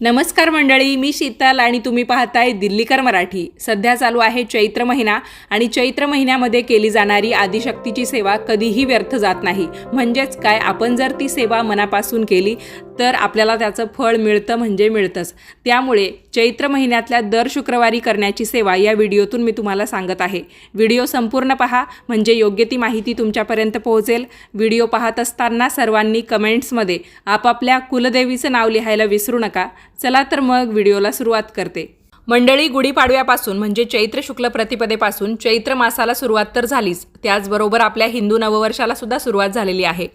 नमस्कार मंडळी मी शीतल आणि तुम्ही पाहताय दिल्लीकर मराठी. सध्या चालू आहे चैत्र महिना आणि चैत्र महिन्यामध्ये केली जाणारी आदिशक्तीची सेवा कधीही व्यर्थ जात नाही. म्हणजेच काय आपण जर ती सेवा मनापासून केली तर आपल्याला त्याचं फळ मिळतं म्हणजे मिळतंच. त्यामुळे चैत्र महिन्यातल्या दर शुक्रवारी करण्याची सेवा या व्हिडिओतून मी तुम्हाला सांगत आहे. व्हिडिओ संपूर्ण पहा म्हणजे योग्य ती माहिती तुमच्यापर्यंत पोहोचेल. व्हिडिओ पाहत असताना सर्वांनी कमेंट्समध्ये आपापल्या कुलदेवीचं नाव लिहायला विसरू नका. चला तर मग व्हिडिओला सुरुवात करते. मंडळी गुढीपाडव्यापासून म्हणजे चैत्र शुक्ल प्रतिपदेपासून चैत्र मासाला सुरुवात तर झालीच. त्याचबरोबर आपल्या हिंदू नववर्षाला सुद्धा सुरुवात झालेली आहे.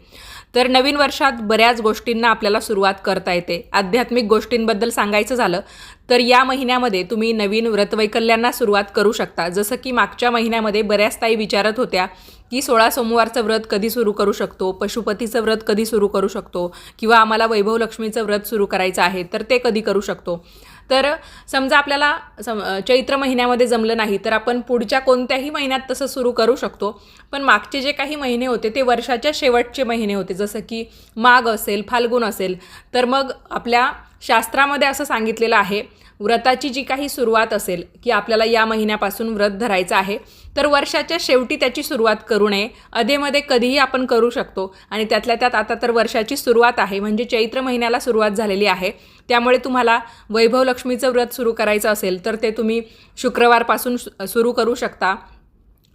तर नवीन वर्षात बऱ्याच गोष्टींना आपल्याला सुरुवात करता येते. आध्यात्मिक गोष्टींबद्दल सांगायचं झालं तर या महिन्यामध्ये तुम्ही नवीन व्रतवैकल्यांना सुरुवात करू शकता. जसं की मागच्या महिन्यामध्ये बऱ्याच ताई विचारत होत्या की सोळा सोमवारचं व्रत कधी सुरू करू शकतो पशुपतीचं व्रत कधी सुरू करू शकतो किंवा आम्हाला वैभव लक्ष्मीचं व्रत सुरू करायचं आहे तर ते कधी करू शकतो. तर समजा आपल्याला सम चैत्र महिन्यामध्ये जमलं नाही तर आपण पुढच्या कोणत्याही महिन्यात तसं सुरू करू शकतो. पण मागचे जे काही महिने होते ते वर्षाच्या शेवटचे महिने होते. जसं की माघ असेल फाल्गुन असेल तर मग आपल्या शास्त्रामध्ये असं सांगितलेलं आहे व्रताची जी काही सुरुवात असेल की आपल्याला या महिन्यापासून व्रत धरायचं आहे तर वर्षाच्या शेवटी त्याची सुरुवात करू नये. अधेमध्ये कधीही आपण करू शकतो आणि त्यातल्या त्यात आता तर वर्षाची सुरुवात आहे म्हणजे चैत्र महिन्याला सुरुवात झालेली आहे. त्यामुळे तुम्हाला वैभव लक्ष्मीचं व्रत सुरू करायचं असेल तर ते तुम्ही शुक्रवारपासून सुरू करू शकता.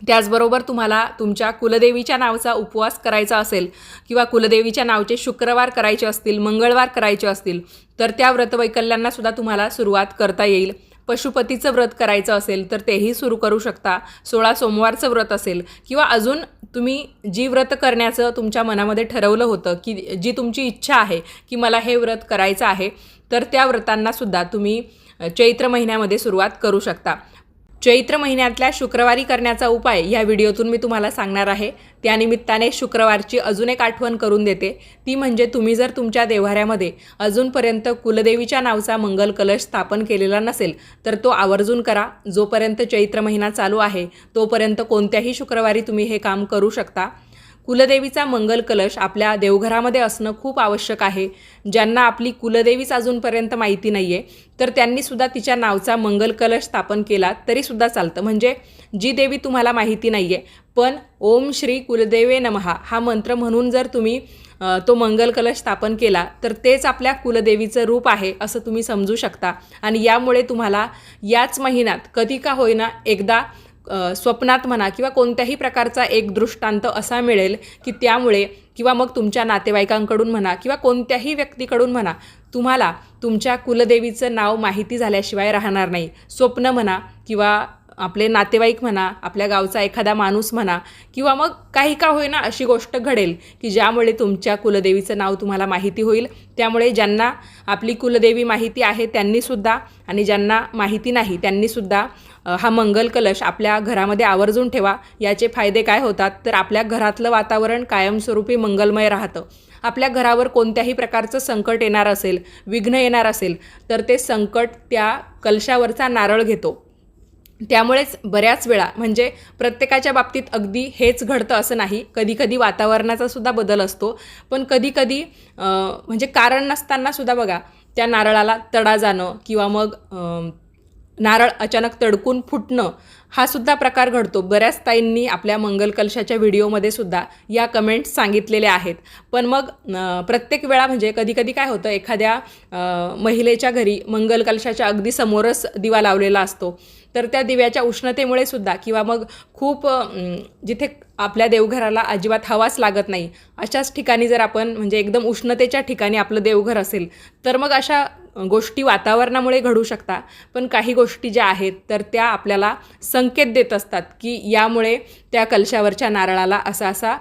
त्याचबरोबर तुम्हाला तुमच्या कुलदेवीच्या नावाचा उपवास करायचा असेल किंवा कुलदेवीच्या नावचे शुक्रवार करायचे असतील मंगळवार करायचे असतील तर त्या व्रतवैकल्यांना सुद्धा तुम्हाला सुरुवात करता येईल. पशुपतीचं व्रत करायचं असेल तर तेही सुरू करू शकता. सोळा सोमवारचं व्रत असेल किंवा अजून तुम्ही जी व्रत करण्याचं तुमच्या मनामध्ये ठरवलं होतं की जी तुमची इच्छा आहे की मला हे व्रत करायचं आहे तर त्या व्रतांनासुद्धा तुम्ही चैत्र महिन्यामध्ये सुरुवात करू शकता. चैत्र महिन्यातल्या शुक्रवारी करण्याचा उपाय या व्हिडिओतून मी तुम्हाला सांगणार आहे. त्यानिमित्ताने शुक्रवारची अजून एक आठवण करून देते. ती म्हणजे तुम्ही जर तुमच्या देव्हाऱ्यामध्ये अजूनपर्यंत कुलदेवीच्या नावचा मंगल कलश स्थापन केलेला नसेल तर तो आवर्जून करा. जोपर्यंत चैत्र महिना चालू आहे तोपर्यंत कोणत्याही शुक्रवारी तुम्ही हे काम करू शकता. कुलदेवीचा मंगल कलश आपल्या देवघरामध्ये असणं खूप आवश्यक आहे. ज्यांना आपली कुलदेवीच अजूनपर्यंत माहिती नाही आहे तर त्यांनीसुद्धा तिच्या नावचा मंगल कलश स्थापन केला तरीसुद्धा चालतं. म्हणजे जी देवी तुम्हाला माहिती नाही आहे पण ओम श्री कुलदेवे नमहा हा मंत्र म्हणून जर तुम्ही तो मंगल कलश स्थापन केला तर तेच आपल्या कुलदेवीचं रूप आहे असं तुम्ही समजू शकता. आणि यामुळे तुम्हाला याच महिन्यात कधी का होईना एकदा स्वप्नात म्हणा किंवा कोणत्याही प्रकारचा एक दृष्टांत असा मिळेल की त्यामुळे किंवा मग तुमच्या नातेवाईकांकडून म्हणा किंवा कोणत्याही व्यक्तीकडून म्हणा तुम्हाला तुमच्या कुलदेवीचं नाव माहिती झाल्याशिवाय राहणार नाही. स्वप्न म्हणा किंवा आपले नातेवाईक म्हणा आपल्या गावचा एखादा माणूस म्हणा किंवा मग काही का होईना अशी गोष्ट घडेल की ज्यामुळे तुमच्या कुलदेवीचं नाव तुम्हाला माहिती होईल. त्यामुळे ज्यांना आपली कुलदेवी माहिती आहे त्यांनीसुद्धा आणि ज्यांना माहिती नाही त्यांनीसुद्धा हा मंगल कलश आपल्या घरामध्ये आवर्जून ठेवा. याचे फायदे काय होतात? तर आपल्या घरातलं वातावरण कायमस्वरूपी मंगलमय राहतं. आपल्या घरावर कोणत्याही प्रकारचं संकट येणार असेल विघ्न येणार असेल तर ते संकट त्या कलशावरचा नारळ घेतो. त्यामुळेच बऱ्याच वेळा म्हणजे प्रत्येकाच्या बाबतीत अगदी हेच घडतं असं नाही. कधीकधी वातावरणाचा सुद्धा बदल असतो. पण कधीकधी म्हणजे कारण नसतानासुद्धा बघा त्या नारळाला तडा जाणं किंवा मग नारळ अचानक तडकून फुटणं हा सुद्धा प्रकार घडतो. बऱ्याच ताईंनी आपल्या मंगल कलशाच्या व्हिडिओमध्ये सुद्धा या कमेंट्स सांगितलेल्या आहेत. पण मग प्रत्येक वेळा म्हणजे कधीकधी काय होतं एखाद्या महिलेच्या घरी मंगल कलशाच्या अगदी समोरच दिवा लावलेला असतो. तर त्या दिव्याच्या उष्णतेमुळे सुद्धा किंवा मग खूप जिथे आपल्या देवघराला अजिबात हवाच लागत नाही अशाच ठिकाणी जर आपण म्हणजे एकदम उष्णतेच्या ठिकाणी आपलं देवघर असेल तर मग अशा गोष्टी वातावरणामुळे घडू शकता पण काही गोष्टी ज्या आहेत तर त्या आपल्याला संकेत देत असतात की यामुळे त्या कलशावरच्या नारळाला असा असा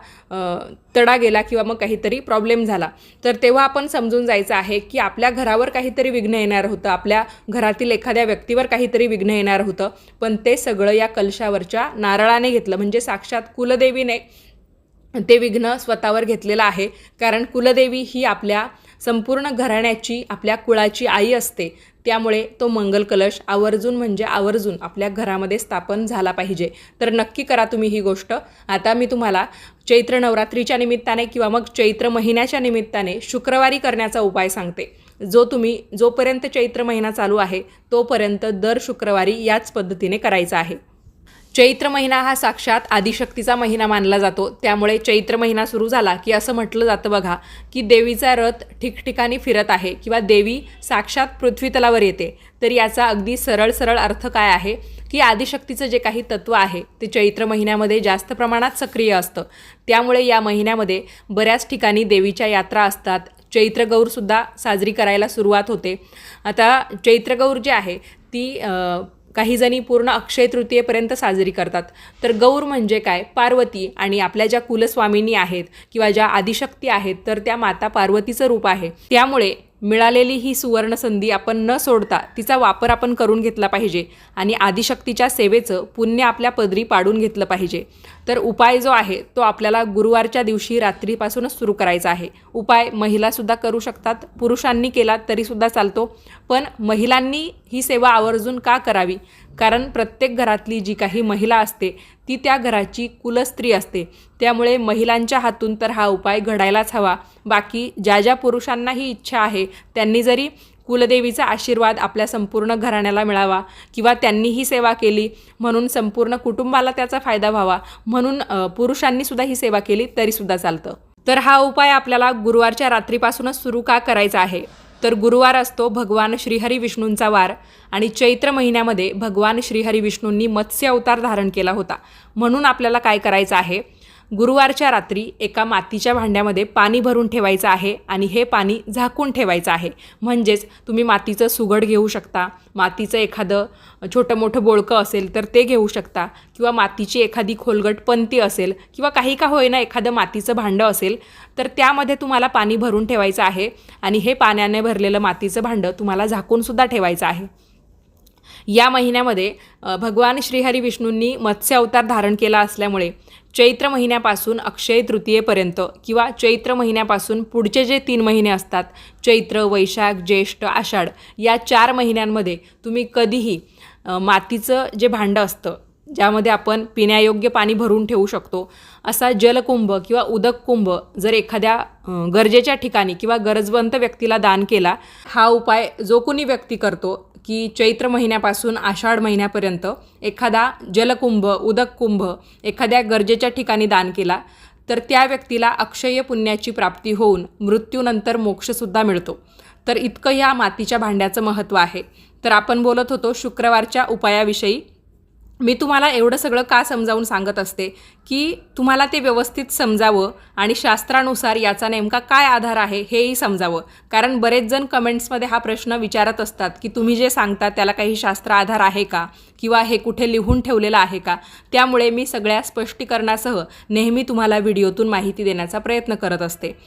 तडा गेला किंवा मग काहीतरी प्रॉब्लेम झाला. तर तेव्हा आपण समजून जायचं आहे की आपल्या घरावर काहीतरी विघ्न येणार होतं आपल्या घरातील एखाद्या व्यक्तीवर काहीतरी विघ्न येणार होतं पण ते सगळं या कलशावरच्या नारळाने घेतलं. म्हणजे साक्षात कुलदेवीने ते विघ्न स्वतःवर घेतलेलं आहे कारण कुलदेवी ही आपल्या संपूर्ण घराण्याची आपल्या कुळाची आई असते. त्यामुळे तो मंगल कलश आवर्जून म्हणजे आवर्जून आपल्या घरामध्ये स्थापन झाला पाहिजे. तर नक्की करा तुम्ही ही गोष्ट. आता मी तुम्हाला चैत्र नवरात्रीच्या निमित्ताने किंवा मग चैत्र महिन्याच्या निमित्ताने शुक्रवारी करण्याचा उपाय सांगते. जो तुम्ही जोपर्यंत चैत्र महिना चालू आहे तोपर्यंत दर शुक्रवारी याच पद्धतीने करायचा आहे. चैत्र महिना हा साक्षात आदिशक्तीचा महिना मानला जातो. त्यामुळे चैत्र महिना सुरू झाला की असं म्हटलं जातं बघा की देवीचा रथ ठिकठिकाणी फिरत आहे किंवा देवी साक्षात पृथ्वीतलावर येते. तर याचा अगदी सरळ सरळ अर्थ काय आहे? की आदिशक्तीचं जे काही तत्त्व आहे ते चैत्र महिन्यामध्ये जास्त प्रमाणात सक्रिय असतं. त्यामुळे या महिन्यामध्ये बऱ्याच ठिकाणी देवीच्या यात्रा असतात. चैत्रगौरसुद्धा साजरी करायला सुरुवात होते. आता चैत्रगौर जी आहे ती काही जणी पूर्ण अक्षय तृतीयेपर्यंत साजरी करतात. तर गौर म्हणजे काय? पार्वती आणि आपल्या ज्या कुलस्वामिनी आहेत किंवा ज्या आदिशक्ती आहेत तर त्या माता पार्वतीचं रूप आहे. त्यामुळे मिळालेली ही सुवर्ण संधी आपण न सोडता तिचा वापर आपण करून घेतला पाहिजे आणि आदिशक्तीच्या सेवेचं पुण्य आपल्या पदरी पाडून घेतलं पाहिजे. तर उपाय जो आहे तो आपल्याला गुरुवारच्या दिवशी रात्रीपासूनच सुरू करायचा आहे. उपाय महिलासुद्धा करू शकतात पुरुषांनी केला तरीसुद्धा चालतो पण महिलांनी ही सेवा आवर्जून का करावी? कारण प्रत्येक घरातली जी काही महिला असते ती त्या घराची कुलस्त्री असते. त्यामुळे महिलांच्या हातून तर हा उपाय घडायलाच हवा. बाकी ज्या ज्या पुरुषांना ही इच्छा आहे त्यांनी जरी कुलदेवीचा आशीर्वाद आपल्या संपूर्ण घराण्याला मिळावा किंवा त्यांनी ही सेवा केली म्हणून संपूर्ण कुटुंबाला त्याचा फायदा व्हावा म्हणून पुरुषांनीसुद्धा पुरुषांनी सुद्धा ही सेवा केली तरीसुद्धा चालतं. तर हा उपाय आपल्याला गुरुवारच्या रात्रीपासूनच सुरू का करायचा आहे? तर गुरुवार असतो भगवान श्रीहरी विष्णूंचा वार आणि चैत्र महिन्यामध्ये भगवान श्रीहरी विष्णूंनी मत्स्य अवतार धारण केला होता. म्हणून आपल्याला काय करायचं आहे? गुरुवारच्या रात्री एका मातीच्या भांड्यामध्ये पाणी भरून ठेवायचं आहे आणि हे पाणी झाकून ठेवायचं आहे. म्हणजेच तुम्ही मातीचं सुगड घेऊ शकता. मातीचं एखादं छोटं मोठं बोळकं असेल तर ते घेऊ शकता. किंवा मातीची एखादी खोलगट पंती असेल किंवा काही का होईना एखादं मातीचं भांडं असेल तर त्यामध्ये तुम्हाला पाणी भरून ठेवायचं आहे आणि हे पाण्याने भरलेलं मातीचं भांडं तुम्हाला झाकूनसुद्धा ठेवायचं आहे. या महिन्यामध्ये भगवान श्रीहरी विष्णूंनी मत्स्य अवतार धारण केला असल्यामुळे चैत्र महिन्यापासून अक्षय तृतीयेपर्यंत किंवा चैत्र महिन्यापासून पुढचे जे तीन महिने असतात चैत्र वैशाख ज्येष्ठ आषाढ या चार महिन्यांमध्ये तुम्ही कधीही मातीचं जे भांडं असतं ज्यामध्ये आपण पिण्यायोग्य पाणी भरून ठेवू शकतो असा जलकुंभ किंवा उदक कुंभ जर एखाद्या गरजेच्या ठिकाणी किंवा गरजवंत व्यक्तीला दान केला हा उपाय जो कोणी व्यक्ती करतो की चैत्र महिन्यापासून आषाढ महिन्यापर्यंत एखादा जलकुंभ उदक कुंभ एखाद्या गरजेच्या ठिकाणी दान केला तर त्या व्यक्तीला अक्षय पुण्याची प्राप्ती होऊन मृत्यूनंतर मोक्षसुद्धा मिळतो. तर इतकं ह्या मातीच्या भांड्याचं महत्त्व आहे. तर आपण बोलत होतो शुक्रवारच्या उपायाविषयी. मी तुम्हाला एवढं सगळं का समजावून सांगत असते? की तुम्हाला ते व्यवस्थित समजावं आणि शास्त्रानुसार याचा नेमका काय आधार आहे हेही समजावं. कारण बरेच जण कमेंट्समध्ये हा प्रश्न विचारत असतात की तुम्ही जे सांगता त्याला काही शास्त्र आधार आहे का? किंवा हे कुठे लिहून ठेवलेलं आहे का? त्यामुळे मी सगळ्या स्पष्टीकरणासह नेहमी तुम्हाला व्हिडिओतून माहिती देण्याचा प्रयत्न करत असते.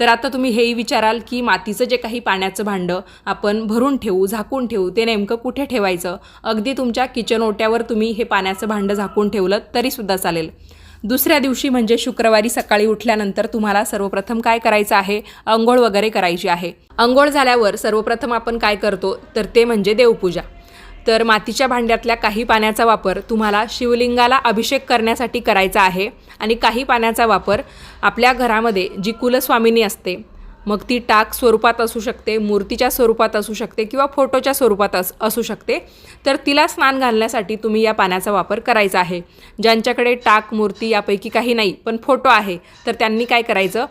तर आता तुम्ही हेही विचाराल की मातीचं जे काही पाण्याचं भांडं आपण भरून ठेवू झाकून ठेवू ते नेमकं कुठे ठेवायचं? अगदी तुमच्या किचन ओट्यावर तुम्ही हे पाण्याचं भांडं झाकून ठेवलं तरीसुद्धा चालेल. दुसऱ्या दिवशी म्हणजे शुक्रवारी सकाळी उठल्यानंतर तुम्हाला सर्वप्रथम काय करायचं आहे? अंघोळ वगैरे करायची आहे. अंघोळ झाल्यावर सर्वप्रथम आपण काय करतो? तर ते म्हणजे देवपूजा. तर मातीच्या भांड्यातल्या काही पाण्याचा वापर तुम्हाला शिवलिंगाला अभिषेक करण्यासाठी करायचा आहे आणि काही पाण्याचा वापर आपल्या घरामध्ये जी कुलस्वामिनी असते मग ती टाक स्वरूपात असू शकते मूर्तीच्या स्वरूपात असू शकते किंवा फोटोच्या स्वरूपात अस असू शकते तर तिला स्नान घालण्यासाठी तुम्ही या पाण्याचा वापर करायचा आहे. ज्यांच्याकडे टाक मूर्ती यापैकी काही नाही पण फोटो आहे तर त्यांनी काय करायचं?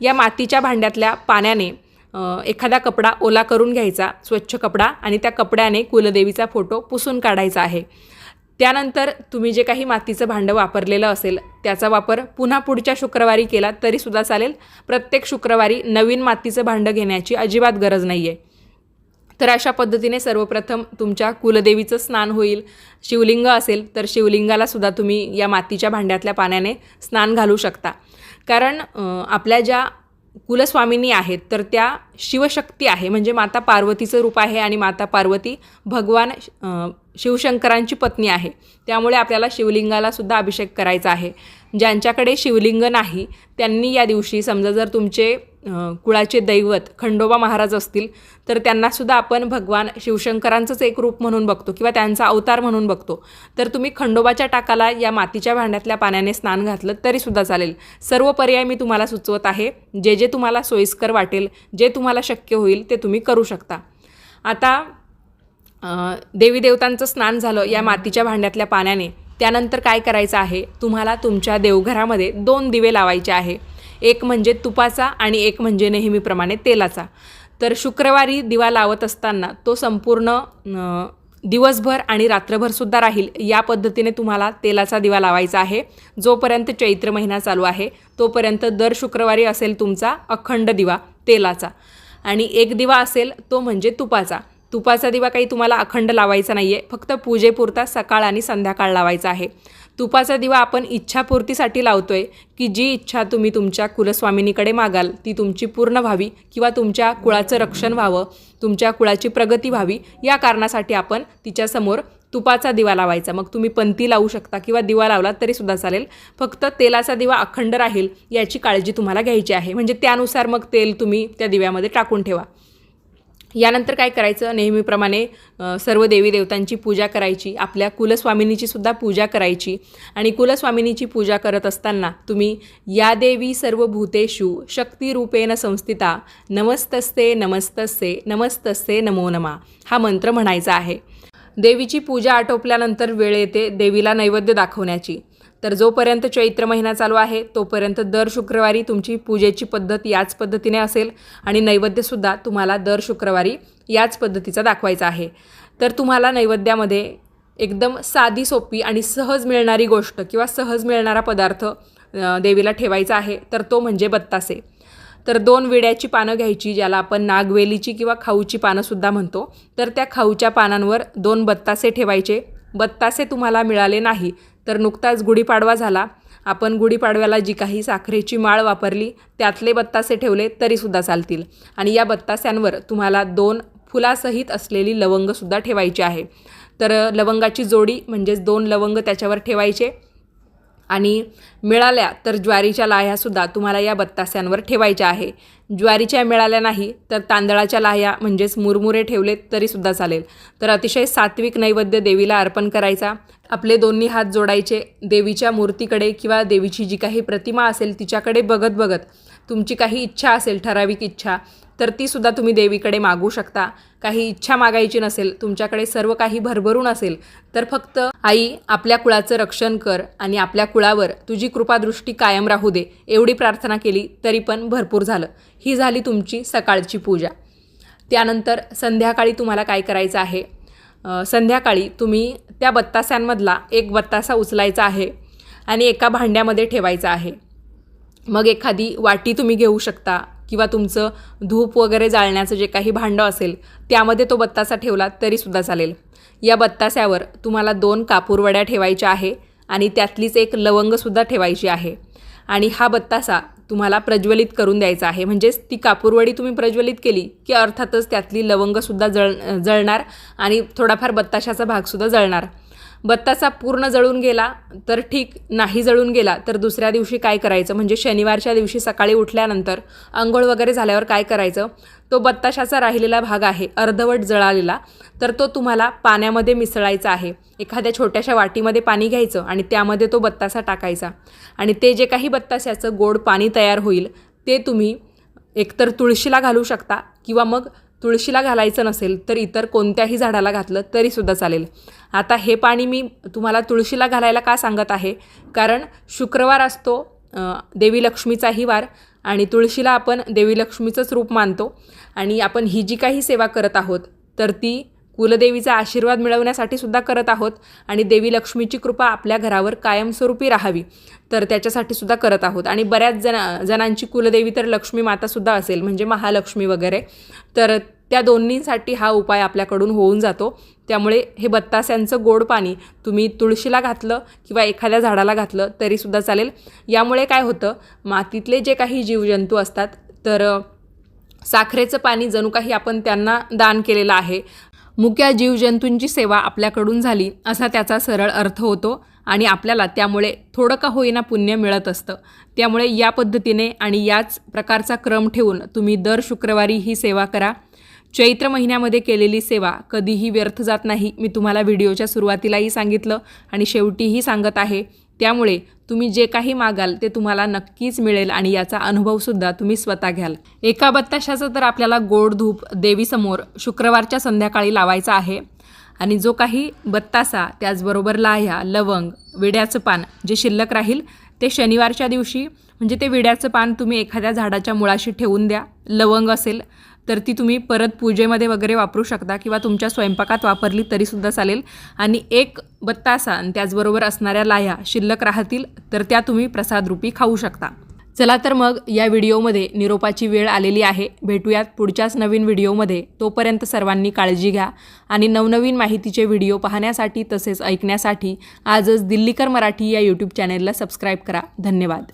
या मातीच्या भांड्यातल्या पाण्याने एखादा कपडा ओला करून घ्यायचा स्वच्छ कपडा आणि त्या कपड्याने कुलदेवीचा फोटो पुसून काढायचा आहे. त्यानंतर तुम्ही जे काही मातीचं भांडं वापरलेलं असेल त्याचा वापर पुन्हा पुढच्या शुक्रवारी केला तरीसुद्धा चालेल. प्रत्येक शुक्रवारी नवीन मातीचं भांडं घेण्याची अजिबात गरज नाही आहे तर अशा पद्धतीने सर्वप्रथम तुमच्या कुलदेवीचं स्नान होईल. शिवलिंग असेल तर शिवलिंगाला सुद्धा तुम्ही या मातीच्या भांड्यातल्या पाण्याने स्नान घालू शकता. कारण आपल्या ज्या कुलस्वामिनी आहेत तर त्या शिवशक्ती आहे. म्हणजे माता पार्वतीचं रूप आहे आणि माता पार्वती भगवान शिवशंकरांची पत्नी आहे. त्यामुळे आपल्याला शिवलिंगाला सुद्धा अभिषेक करायचा आहे. ज्यांच्याकडे शिवलिंग नाही त्यांनी या दिवशी समजा जर तुमचे कुळाचे दैवत खंडोबा महाराज असतील तर त्यांनासुद्धा आपण भगवान शिवशंकरांचंच एक रूप म्हणून बघतो किंवा त्यांचा अवतार म्हणून बघतो. तर तुम्ही खंडोबाच्या टाकाला या मातीच्या भांड्यातल्या पाण्याने स्नान घातलं तरीसुद्धा चालेल. सर्व पर्याय मी तुम्हाला सुचवत आहे. जे जे तुम्हाला सोयीस्कर वाटेल जे तुम्हाला शक्य होईल ते तुम्ही करू शकता. आता देवी देवतांचं स्नान झालं या मातीच्या भांड्यातल्या पाण्याने. त्यानंतर काय करायचं आहे? तुम्हाला तुमच्या देवघरामध्ये दोन दिवे लावायचे आहे. एक म्हणजे तुपाचा आणि एक म्हणजे नेहमीप्रमाणे तेलाचा. तर शुक्रवारी दिवा लावत असताना तो संपूर्ण दिवसभर आणि रात्रभरसुद्धा राहील या पद्धतीने तुम्हाला तेलाचा दिवा लावायचा आहे. जोपर्यंत चैत्र महिना चालू आहे तोपर्यंत दर शुक्रवारी असेल तुमचा अखंड दिवा तेलाचा. आणि एक दिवा असेल तो म्हणजे तुपाचा. तुपाचा दिवा काही तुम्हाला अखंड लावायचा नाही आहे फक्त पूजेपुरता सकाळ आणि संध्याकाळ लावायचा आहे. तुपाचा दिवा आपण इच्छापूर्तीसाठी लावतो आहे की जी इच्छा तुम्ही तुमच्या कुलस्वामिनीकडे मागाल ती तुमची पूर्ण व्हावी किंवा तुमच्या कुळाचं रक्षण व्हावं तुमच्या कुळाची प्रगती व्हावी या कारणासाठी आपण तिच्यासमोर तुपाचा दिवा लावायचा. मग तुम्ही पंती लावू शकता किंवा दिवा लावला तरीसुद्धा चालेल. फक्त तेलाचा दिवा अखंड राहील याची काळजी तुम्हाला घ्यायची आहे. म्हणजे त्यानुसार मग तेल तुम्ही त्या दिव्यामध्ये टाकून ठेवा. यानंतर काय करायचं? नेहमीप्रमाणे सर्व देवी देवतांची पूजा करायची. आपल्या कुलस्वामिनीची सुद्धा पूजा करायची. आणि कुलस्वामिनीची पूजा करत असताना तुम्ही या देवी सर्व भूतेषु शक्तिरूपेण संस्थिता नमस्तस्ते नमस्तस्ते नमस्तस्ते नमो नमा हा मंत्र म्हणायचा आहे. देवीची पूजा आटोपल्यानंतर वेळ येते देवीला नैवेद्य दाखवण्याची. तर जोपर्यंत चैत्र महिना चालू आहे तोपर्यंत दर शुक्रवारी तुमची पूजेची पद्धत याच पद्धतीने असेल आणि नैवेद्यसुद्धा तुम्हाला दर शुक्रवारी याच पद्धतीचा दाखवायचा आहे. तर तुम्हाला नैवेद्यामध्ये एकदम साधी सोपी आणि सहज मिळणारी गोष्ट किंवा सहज मिळणारा पदार्थ देवीला ठेवायचा आहे तर तो म्हणजे बत्तासे. तर दोन विड्याची पानं घ्यायची ज्याला आपण नागवेलीची किंवा खाऊची पानंसुद्धा म्हणतो. तर त्या खाऊच्या पानांवर दोन बत्तासे ठेवायचे. बत्तासे तुम्हाला मिळाले नाही तर नुकताच गुढीपाडवा झाला. आपण गुढीपाडव्याला जी काही साखरेची माळ वापरली त्यातले बत्तासे ठेवले तरीसुद्धा चालतील. आणि या बत्तास्यांवर तुम्हाला दोन फुलासहित असलेली लवंगसुद्धा ठेवायची आहे. तर लवंगाची जोडी म्हणजेच दोन लवंग त्याच्यावर ठेवायचे. आणि मिळाल्या तर ज्वारीच्या लाह्यासुद्धा तुम्हाला या बत्तास्यांवर ठेवायच्या आहे. ज्वारीच्या मिळाल्या नाही तर तांदळाच्या लाह्या म्हणजेच मुरमुरे ठेवलेत तरीसुद्धा चालेल. तर अतिशय सात्विक नैवेद्य देवीला अर्पण करायचा. आपले दोन्ही हात जोडायचे देवीच्या मूर्तीकडे किंवा देवीची जी काही प्रतिमा असेल तिच्याकडे बघत बघत तुमची काही इच्छा असेल ठराविक इच्छा तर तीसुद्धा तुम्ही देवीकडे मागू शकता. काही इच्छा मागायची नसेल तुमच्याकडे सर्व काही भरभरून असेल तर फक्त आई आपल्या कुळाचं रक्षण कर आणि आपल्या कुळावर तुझी कृपादृष्टी कायम राहू दे. एवढी प्रार्थना केली तरी पण भरपूर झालं. ही झाली तुमची सकाळची पूजा. त्यानंतर संध्याकाळी तुम्हाला काय करायचं आहे? संध्याकाळी तुम्ही त्या बत्तास्यांमधला एक बत्तासा उचलायचा आहे आणि एका भांड्यामध्ये ठेवायचा आहे. मग एखादी वाटी तुम्ही घेऊ शकता किंवा तुमचं धूप वगैरे जाळण्याचं जे काही भांडं असेल त्यामध्ये तो बत्तासा ठेवला तरीसुद्धा चालेल. या बत्तास्यावर तुम्हाला दोन कापूरवड्या ठेवायच्या आहे आणि त्यातलीच एक लवंगसुद्धा ठेवायची आहे. आणि हा बत्तासा तुम्हाला प्रज्वलित करून द्यायचा आहे. म्हणजेच ती कापूरवडी तुम्ही प्रज्वलित केली की अर्थातच त्यातली लवंगसुद्धा जळ जळणार आणि थोडाफार बत्ताशाचा भागसुद्धा जळणार. बत्तासा पूर्ण जळून गेला तर ठीक नाही जळून गेला तर दुसऱ्या दिवशी काय करायचं? म्हणजे शनिवारच्या दिवशी सकाळी उठल्यानंतर आंघोळ वगैरे झाल्यावर काय करायचं? तो बत्ताशाचा राहिलेला भाग आहे अर्धवट जळालेला तर तो तुम्हाला पाण्यामध्ये मिसळायचा आहे. एखाद्या छोट्याशा वाटीमध्ये पाणी घ्यायचं आणि त्यामध्ये तो बत्तासा टाकायचा. आणि ते जे काही बत्ताशाचं गोड पाणी तयार होईल ते तुम्ही एकतर तुळशीला घालू शकता किंवा मग तुळशीला घालायचं नसेल तर इतर कोणत्याही झाडाला घातलं तरीसुद्धा चालेल. आता हे पाणी मी तुम्हाला तुळशीला घालायला का सांगत आहे? कारण शुक्रवार असतो देवी लक्ष्मीचाही वार आणि तुळशीला आपण देवी लक्ष्मीचंच रूप मानतो आणि आपण ही जी काही सेवा करत आहोत तर ती कुलदेवीचा आशीर्वाद मिळवण्यासाठी सुद्धा करत आहोत आणि देवी लक्ष्मीची कृपा आपल्या घरावर कायमस्वरूपी राहावी तर त्याच्यासाठी सुद्धा करत आहोत. आणि बऱ्याच जण जणांची कुलदेवी तर लक्ष्मी मातासुद्धा असेल म्हणजे महालक्ष्मी वगैरे. तर त्या दोन्हींसाठी हा उपाय आपल्याकडून होऊन जातो. त्यामुळे हे बत्तास्यांचं गोड पाणी तुम्ही तुळशीला घातलं किंवा एखाद्या झाडाला घातलं तरीसुद्धा चालेल. यामुळे काय होतं मातीतले जे काही जीवजंतू असतात तर साखरेचं पाणी जणू काही आपण त्यांना दान केलेलं आहे मुक्या जीवजंतूंची सेवा आपल्याकडून झाली असा त्याचा सरळ अर्थ होतो आणि आपल्याला त्यामुळे थोडं का होईना पुण्य मिळत असतं. त्यामुळे या पद्धतीने आणि याच प्रकारचा क्रम ठेवून तुम्ही दर शुक्रवारी ही सेवा करा. चैत्र महिन्यामध्ये केलेली सेवा कधीही व्यर्थ जात नाही. मी तुम्हाला व्हिडिओच्या सुरुवातीलाही सांगितलं आणि शेवटीही सांगत आहे. त्यामुळे तुम्ही जे काही मागाल ते तुम्हाला नक्कीच मिळेल आणि याचा अनुभवसुद्धा तुम्ही स्वतः घ्याल. एका बत्ताशाचं तर आपल्याला गोड धूप देवीसमोर शुक्रवारच्या संध्याकाळी लावायचा आहे. आणि जो काही बत्तासा त्याचबरोबर लाह्या लवंग विड्याचं पान जे शिल्लक राहील ते शनिवारच्या दिवशी म्हणजे ते विड्याचं पान तुम्ही एखाद्या झाडाच्या मुळाशी ठेवून द्या लवंग असेल तर ती तुम्ही परत पूजेमध्ये वगैरे वापरू शकता किंवा तुमच्या स्वयंपाकात वापरली तरीसुद्धा चालेल. आणि एक बत्तासा आणि त्याचबरोबर असणाऱ्या लाह्या शिल्लक राहतील तर त्या तुम्ही प्रसादरूपी खाऊ शकता. चला तर मग या व्हिडिओमध्ये निरोपाची वेळ आलेली आहे. भेटूयात पुढच्याच नवीन व्हिडिओमध्ये. तोपर्यंत सर्वांनी काळजी घ्या आणि नवनवीन माहितीचे व्हिडिओ पाहण्यासाठी तसेच ऐकण्यासाठी आजच दिल्लीकर मराठी या यूट्यूब चॅनेलला सबस्क्राईब करा. धन्यवाद.